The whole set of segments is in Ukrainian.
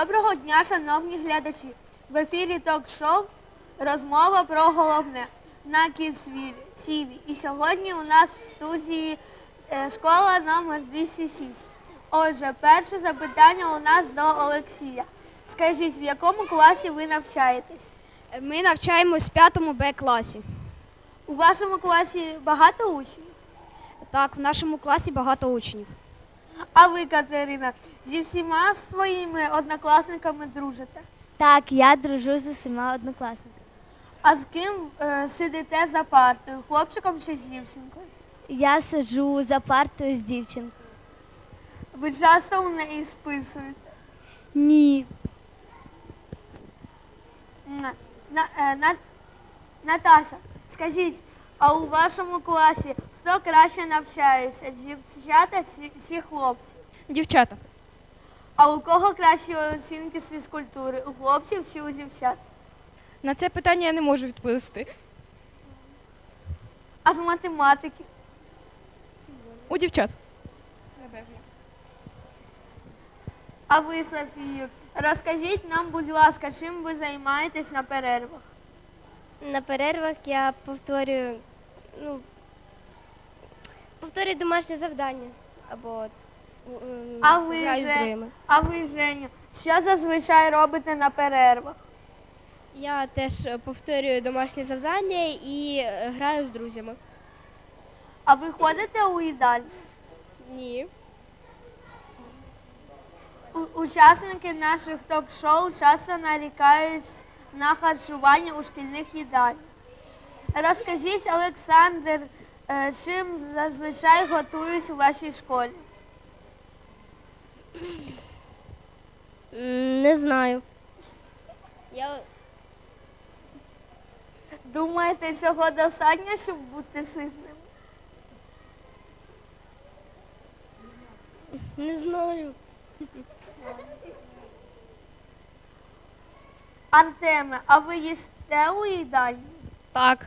Доброго дня, шановні глядачі. В ефірі ток-шоу розмова про головне на Кіцвілі Сіві. І сьогодні у нас в студії е, школа номер 206. Отже, перше запитання у нас до Олексія. Скажіть, в якому класі ви навчаєтесь? Ми навчаємось в 5 Б класі. У вашому класі багато учнів? Так, в нашому класі багато учнів. А ви, Катерина, зі всіма своїми однокласниками дружите? Так, я дружу з усіма однокласниками. А з ким е, сидите за партою? Хлопчиком чи з дівчинкою? Я сиджу за партою з дівчинкою. Ви часто у неї списуєте? Ні. На, на, е, на, Наташа, скажіть, а у вашому класі хто краще навчається? Дівчата чи, чи хлопці? Дівчата. А у кого кращі оцінки з фізкультури? У хлопців чи у дівчат? На це питання я не можу відповісти. А з математики? У дівчат. А ви, Софію, розкажіть нам, будь ласка, чим ви займаєтесь на перервах? На перервах я повторюю, ну, повторюю домашнє завдання. Або м, А ви, з другими. а ви, Женя, що зазвичай робите на перервах? Я теж повторюю домашнє завдання і е, граю з друзями. А ви ходите у їдальню? Ні. У- Учасники наших ток-шоу часто нарікають на харчування у шкільних їдальнях. Розкажіть, Олександр, е, чим зазвичай готують у вашій школі? Не знаю. Я Думаєте, цього достатньо, щоб бути ситним? Не знаю. Артеме, а ви їсте у їдальні? Так.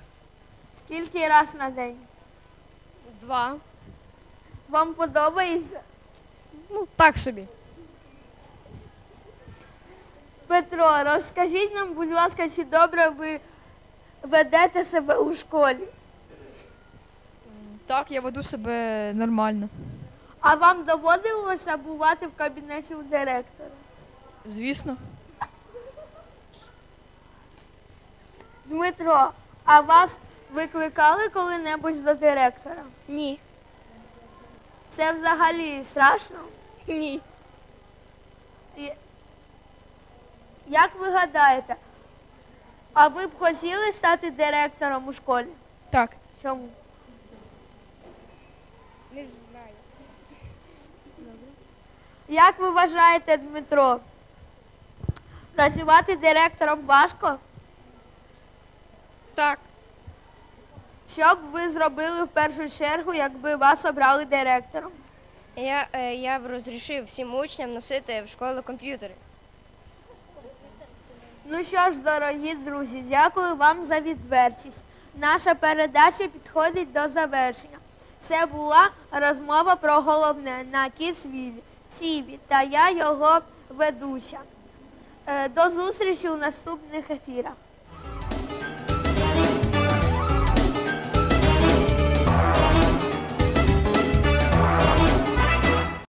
Скільки раз на день? Два. Вам подобається? Ну, так собі. Петро, розкажіть нам, будь ласка, чи добре ви ведете себе у школі? Так, я веду себе нормально. А вам доводилося бувати в кабінеті у директора? Звісно. Дмитро, а вас викликали коли-небудь до директора? ні. Це взагалі страшно? Ні. І- Як ви гадаєте, а ви б хотіли стати директором у школі? Так. Чому? Не знаю. Як ви вважаєте, Дмитро? Працювати директором важко? Так. Що б ви зробили в першу чергу, якби вас обрали директором? Я, е, я б розрішив всім учням носити в школу комп'ютери. Ну що ж, дорогі друзі, дякую вам за відвертість. Наша передача підходить до завершення. Це була розмова про головне на Кіцвілі, Ціві та я його ведуча. Е, До зустрічі у наступних ефірах.